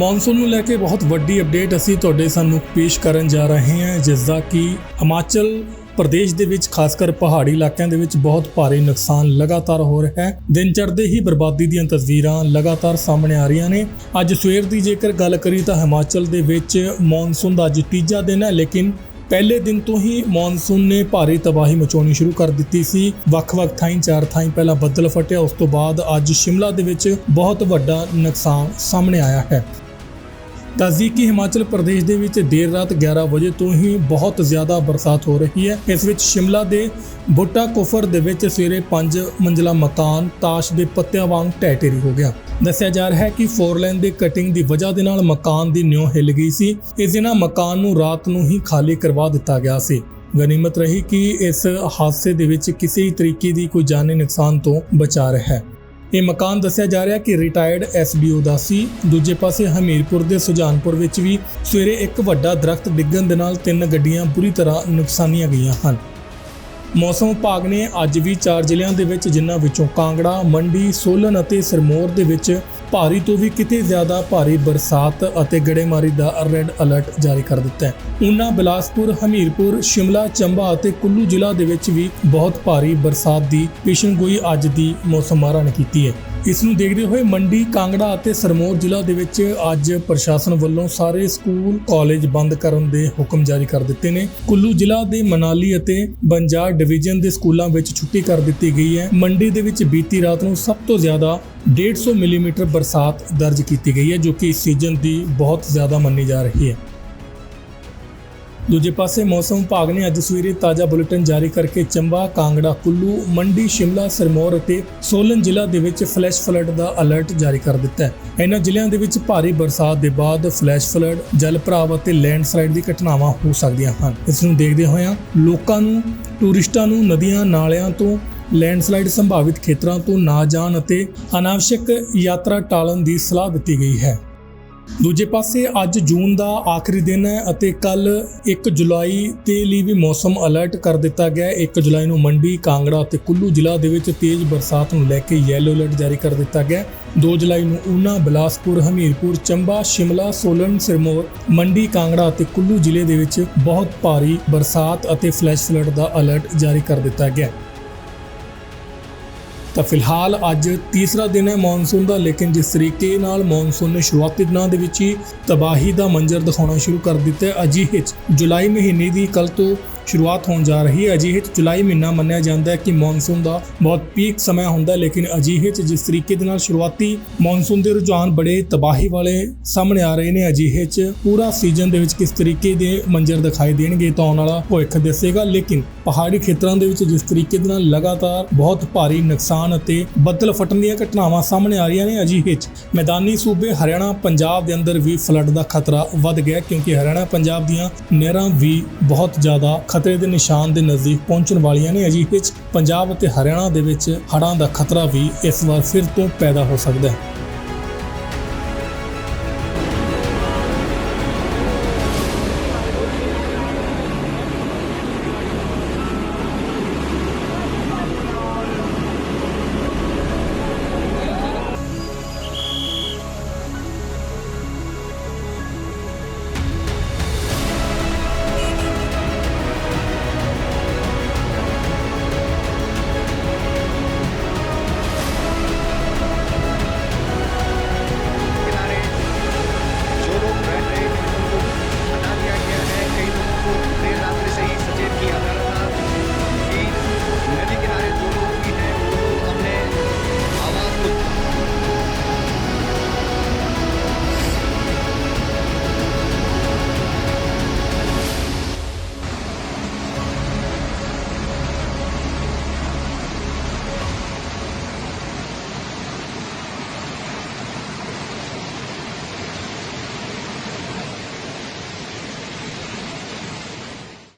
Monsoon ਨੂੰ ਲੈ ਕੇ ਬਹੁਤ ਵੱਡੀ ਅਪਡੇਟ ਅਸੀਂ ਤੁਹਾਡੇ ਸਾਨੂੰ ਪੇਸ਼ ਕਰਨ ਜਾ ਰਹੇ ਹਾਂ ਜਿਸ ਦਾ ਕਿ ਹਿਮਾਚਲ ਪ੍ਰਦੇਸ਼ ਦੇ ਵਿੱਚ ਖਾਸ ਕਰ ਪਹਾੜੀ ਇਲਾਕਿਆਂ ਦੇ ਵਿੱਚ ਬਹੁਤ ਭਾਰੀ ਨੁਕਸਾਨ ਲਗਾਤਾਰ ਹੋ ਰਿਹਾ ਹੈ। ਦਿਨ ਚੜ੍ਹਦੇ ਹੀ ਬਰਬਾਦੀ ਦੀਆਂ ਤਸਵੀਰਾਂ ਲਗਾਤਾਰ ਸਾਹਮਣੇ ਆ ਰਹੀਆਂ ਨੇ। ਅੱਜ ਸਵੇਰ ਦੀ ਜੇਕਰ ਗੱਲ ਕਰੀ ਤਾਂ ਹਿਮਾਚਲ ਦੇ ਵਿੱਚ ਮੌਨਸੂਨ ਦਾ ਅੱਜ ਤੀਜਾ ਦਿਨ ਹੈ, ਲੇਕਿਨ ਪਹਿਲੇ ਦਿਨ ਤੋਂ ਹੀ ਮੌਨਸੂਨ ਨੇ ਭਾਰੀ ਤਬਾਹੀ ਮਚਾਉਣੀ ਸ਼ੁਰੂ ਕਰ ਦਿੱਤੀ ਸੀ। ਵੱਖ-ਵੱਖ ਥਾਈਂ, ਚਾਰ ਥਾਈਂ ਪਹਿਲਾਂ ਬੱਦਲ ਫਟਿਆ, ਉਸ ਤੋਂ ਬਾਅਦ ਅੱਜ ਸ਼ਿਮਲਾ ਦੇ ਵਿੱਚ ਬਹੁਤ ਵੱਡਾ ਨੁਕਸਾਨ ਸਾਹਮਣੇ ਆਇਆ ਹੈ। ਦੱਸਦੀ ਕਿ ਹਿਮਾਚਲ ਪ੍ਰਦੇਸ਼ ਦੇ ਵਿੱਚ ਦੇਰ ਰਾਤ 11 ਵਜੇ ਤੋਂ ਹੀ ਬਹੁਤ ਜ਼ਿਆਦਾ ਬਰਸਾਤ ਹੋ ਰਹੀ ਹੈ। ਇਸ ਵਿੱਚ ਸ਼ਿਮਲਾ ਦੇ ਬੁੱਟਾ ਕੁਫਰ ਦੇ ਵਿੱਚ ਸਵੇਰੇ 5 ਮੰਜ਼ਲਾ ਮਕਾਨ ਤਾਸ਼ ਦੇ ਪੱਤਿਆਂ ਵਾਂਗ ਢਹਿ ਢੇਰੀ ਹੋ ਗਿਆ। ਦੱਸਿਆ ਜਾ ਰਿਹਾ ਹੈ ਕਿ ਫੋਰ ਲਾਈਨ ਦੇ ਕਟਿੰਗ ਦੀ ਵਜ੍ਹਾ ਦੇ ਨਾਲ ਮਕਾਨ ਦੀ ਨਿਉ ਹਿੱਲ ਗਈ ਸੀ। ਇਸ ਦੇ ਨਾਲ ਮਕਾਨ ਨੂੰ ਰਾਤ ਨੂੰ ਹੀ ਖਾਲੀ ਕਰਵਾ ਦਿੱਤਾ ਗਿਆ ਸੀ। ਗਨੀਮਤ ਰਹੀ ਕਿ ਇਸ ਹਾਦਸੇ ਦੇ ਵਿੱਚ ਕਿਸੇ ਤਰੀਕੇ ਦੀ ਕੋਈ ਜਾਨੀ ਨੁਕਸਾਨ ਤੋਂ ਬਚਾ ਰਿਹਾ ਹੈ। ਇਹ ਮਕਾਨ ਦੱਸਿਆ ਜਾ ਰਿਹਾ ਕਿ ਰਿਟਾਇਰਡ ਐਸਬੀਓ ਦਾ ਸੀ। ਦੂਜੇ ਪਾਸੇ ਹਮੀਰਪੁਰ ਦੇ ਸੁਜਾਨਪੁਰ ਵਿੱਚ ਵੀ ਸਵੇਰੇ ਇੱਕ ਵੱਡਾ ਦਰਖਤ ਡਿੱਗਣ ਦੇ ਨਾਲ ਤਿੰਨ ਗੱਡੀਆਂ ਬੁਰੀ ਤਰ੍ਹਾਂ ਨੁਕਸਾਨੀਆਂ ਗਈਆਂ ਹਨ। ਮੌਸਮ ਵਿਭਾਗ ਨੇ ਅੱਜ ਵੀ ਚਾਰ ਜ਼ਿਲ੍ਹਿਆਂ ਦੇ ਵਿੱਚ ਜਿਨ੍ਹਾਂ ਵਿੱਚੋਂ ਕਾਂਗੜਾ, ਮੰਡੀ, ਸੋਲਨ ਅਤੇ ਸਿਰਮੌਰ ਦੇ ਵਿੱਚ ਭਾਰੀ ਤੋਂ ਵੀ ਕਿਤੇ ਜ਼ਿਆਦਾ ਭਾਰੀ ਬਰਸਾਤ ਅਤੇ ਗੜੇਮਾਰੀ ਦਾ ਰੈੱਡ ਅਲਰਟ ਜਾਰੀ ਕਰ ਦਿੱਤਾ ਹੈ। ਉਨਾ ਬਿਲਾਸਪੁਰ, ਹਮੀਰਪੁਰ, ਸ਼ਿਮਲਾ, ਚੰਬਾ ਅਤੇ ਕੁੱਲੂ ਜ਼ਿਲ੍ਹਾ ਦੇ ਵਿੱਚ ਵੀ ਬਹੁਤ ਭਾਰੀ ਬਰਸਾਤ ਦੀ ਪੇਸ਼ਨਗੋਈ ਅੱਜ ਦੀ ਮੌਸਮ ਮਾਹਰਾਂ ਨੇ ਕੀਤੀ ਹੈ। ਇਸ ਨੂੰ ਦੇਖਦੇ ਹੋਏ ਮੰਡੀ, ਕਾਂਗੜਾ ਅਤੇ ਸਰਮੌਰ ਜ਼ਿਲ੍ਹਾ ਦੇ ਵਿੱਚ ਅੱਜ ਪ੍ਰਸ਼ਾਸਨ ਵੱਲੋਂ ਸਾਰੇ ਸਕੂਲ, ਕਾਲਜ ਬੰਦ ਕਰਨ ਦੇ ਹੁਕਮ ਜਾਰੀ ਕਰ ਦਿੱਤੇ ਨੇ। ਕੁੱਲੂ ਜ਼ਿਲ੍ਹਾ ਦੇ ਮਨਾਲੀ ਅਤੇ ਬੰਜਾਰ ਡਿਵੀਜ਼ਨ ਦੇ ਸਕੂਲਾਂ ਵਿੱਚ ਛੁੱਟੀ ਕਰ ਦਿੱਤੀ ਗਈ ਹੈ। ਮੰਡੀ ਦੇ ਵਿੱਚ ਬੀਤੀ ਰਾਤ ਨੂੰ ਸਭ ਤੋਂ ਜ਼ਿਆਦਾ 150 ਮਿਲੀਮੀਟਰ ਬਰਸਾਤ ਦਰਜ ਕੀਤੀ ਗਈ ਹੈ ਜੋ ਕਿ ਇਸ ਸੀਜ਼ਨ ਦੀ ਬਹੁਤ ਜ਼ਿਆਦਾ ਮੰਨੀ ਜਾ ਰਹੀ ਹੈ। ਦੂਜੇ ਪਾਸੇ ਮੌਸਮ ਵਿਭਾਗ ਨੇ ਅੱਜ ਸਵੇਰੇ ਤਾਜ਼ਾ ਬੁਲੇਟਿਨ ਜਾਰੀ ਕਰਕੇ ਚੰਬਾ, ਕਾਂਗੜਾ, ਕੁੱਲੂ, ਮੰਡੀ, ਸ਼ਿਮਲਾ, ਸਿਰਮੌਰ ਅਤੇ ਸੋਲਨ ਜ਼ਿਲ੍ਹਾ ਦੇ ਵਿੱਚ ਫਲੈਸ਼ ਫਲੱਡ ਦਾ ਅਲਰਟ ਜਾਰੀ ਕਰ ਦਿੱਤਾ ਹੈ। ਇਹਨਾਂ ਜ਼ਿਲ੍ਹਿਆਂ ਦੇ ਵਿੱਚ ਭਾਰੀ ਬਰਸਾਤ ਦੇ ਬਾਅਦ ਫਲੈਸ਼ ਫਲੱਡ, ਜਲ ਭਰਾਵ ਅਤੇ ਲੈਂਡਸਲਾਈਡ ਦੀ ਘਟਨਾਵਾਂ ਹੋ ਸਕਦੀਆਂ ਹਨ। ਇਸ ਨੂੰ ਦੇਖਦੇ ਹੋਇਆਂ ਲੋਕਾਂ ਨੂੰ ਟੂਰਿਸਟਾਂ ਨੂੰ ਨਦੀਆਂ, ਨਾਲਿਆਂ ਤੋਂ ਲੈਂਡਸਲਾਈਡ ਸੰਭਾਵਿਤ ਖੇਤਰਾਂ ਤੋਂ ਨਾ ਜਾਣ ਅਤੇ ਅਨਾਵਸ਼ਕ ਯਾਤਰਾ ਟਾਲਣ ਦੀ ਸਲਾਹ ਦਿੱਤੀ ਗਈ ਹੈ। ਦੂਜੇ ਪਾਸੇ ਅੱਜ ਜੂਨ ਦਾ ਆਖਰੀ ਦਿਨ ਹੈ ਅਤੇ ਕੱਲ 1 ਜੁਲਾਈ ਤੇ ਲਈ ਵੀ ਮੌਸਮ ਅਲਰਟ ਕਰ ਦਿੱਤਾ ਗਿਆ ਹੈ। 1 ਜੁਲਾਈ ਨੂੰ ਮੰਡੀ, ਕਾਂਗੜਾ ਅਤੇ ਕੁੱਲੂ ਜ਼ਿਲ੍ਹਾ ਦੇ ਵਿੱਚ ਤੇਜ਼ ਬਰਸਾਤ ਨੂੰ ਲੈ ਕੇ ਯੈਲੋ ਅਲਰਟ ਜਾਰੀ ਕਰ ਦਿੱਤਾ ਗਿਆ ਹੈ। 2 ਜੁਲਾਈ ਨੂੰ ਊਨਾ, ਬਿਲਾਸਪੁਰ, ਹਮੀਰਪੁਰ, ਚੰਬਾ, ਸ਼ਿਮਲਾ, ਸੋਲਨ, ਸਿਰਮੌਰ, ਮੰਡੀ, ਕਾਂਗੜਾ ਅਤੇ ਕੁੱਲੂ ਜ਼ਿਲ੍ਹੇ ਦੇ ਵਿੱਚ ਬਹੁਤ ਭਾਰੀ ਬਰਸਾਤ ਅਤੇ ਫਲੈਸ਼ ਫਲੱਡ ਦਾ ਅਲਰਟ ਜਾਰੀ ਕਰ ਦਿੱਤਾ ਗਿਆ ਤਾਂ ਫਿਲਹਾਲ ਅੱਜ ਤੀਸਰਾ ਦਿਨ ਹੈ ਮੌਨਸੂਨ ਦਾ, ਲੇਕਿਨ ਜਿਸ ਤਰੀਕੇ ਨਾਲ ਮੌਨਸੂਨ ਨੇ ਸ਼ੁਰੂਆਤੀ ਦਿਨਾਂ ਦੇ ਵਿੱਚ ਹੀ ਤਬਾਹੀ ਦਾ ਮੰਜ਼ਰ ਦਿਖਾਉਣਾ ਸ਼ੁਰੂ ਕਰ ਦਿੱਤਾ ਹੈ, ਅਜਿਹੇ 'ਚ ਜੁਲਾਈ ਮਹੀਨੇ ਦੀ ਕੱਲ ਤੋਂ ਸ਼ੁਰੂਆਤ ਹੋਣ ਜਾ ਰਹੀ ਹੈ। ਅਜਿਹੇ 'ਚ ਜੁਲਾਈ ਮਹੀਨਾ ਮੰਨਿਆ ਜਾਂਦਾ ਹੈ ਕਿ ਮੌਨਸੂਨ ਦਾ ਬਹੁਤ ਪੀਕ ਸਮਾਂ ਹੁੰਦਾ ਹੈ, ਲੇਕਿਨ ਅਜਿਹੇ 'ਚ ਜਿਸ ਤਰੀਕੇ ਦੇ ਨਾਲ ਸ਼ੁਰੂਆਤੀ ਮੌਨਸੂਨ ਦੇ ਰੁਝਾਨ ਬੜੇ ਤਬਾਹੀ ਵਾਲੇ ਸਾਹਮਣੇ ਆ ਰਹੇ ਨੇ, ਅਜਿਹੇ 'ਚ ਪੂਰਾ ਸੀਜ਼ਨ ਦੇ ਵਿੱਚ ਕਿਸ ਤਰੀਕੇ ਦੇ ਮੰਜ਼ਰ ਦਿਖਾਈ ਦੇਣਗੇ ਤਾਂ ਆਉਣ ਵਾਲਾ ਭਵਿੱਖ ਦੱਸੇਗਾ। ਲੇਕਿਨ ਪਹਾੜੀ ਖੇਤਰਾਂ ਦੇ ਵਿੱਚ ਜਿਸ ਤਰੀਕੇ ਦੇ ਨਾਲ ਲਗਾਤਾਰ ਬਹੁਤ ਭਾਰੀ ਨੁਕਸਾਨ ਅਤੇ ਬੱਦਲ ਫਟਣ ਦੀਆਂ ਘਟਨਾਵਾਂ ਸਾਹਮਣੇ ਆ ਰਹੀਆਂ ਨੇ, ਅਜਿਹੇ 'ਚ ਮੈਦਾਨੀ ਸੂਬੇ ਹਰਿਆਣਾ, ਪੰਜਾਬ ਦੇ ਅੰਦਰ ਵੀ ਫਲੱਡ ਦਾ ਖਤਰਾ ਵੱਧ ਗਿਆ ਕਿਉਂਕਿ ਹਰਿਆਣਾ, ਪੰਜਾਬ ਦੀਆਂ ਨਹਿਰਾਂ ਵੀ ਬਹੁਤ ਜ਼ਿਆਦਾ ਖਤਰੇ ਦੇ ਨਿਸ਼ਾਨ ਦੇ ਨਜ਼ਦੀਕ ਪਹੁੰਚਣ ਵਾਲੀਆਂ ਨੇ ਅਜਿਹੇ ਵਿੱਚ ਪੰਜਾਬ ਅਤੇ ਹਰਿਆਣਾ ਦੇ ਵਿੱਚ ਹੜ੍ਹਾਂ ਦਾ ਖਤਰਾ ਵੀ ਇਸ ਵਾਰ ਫਿਰ ਤੋਂ ਪੈਦਾ ਹੋ ਸਕਦਾ ਹੈ।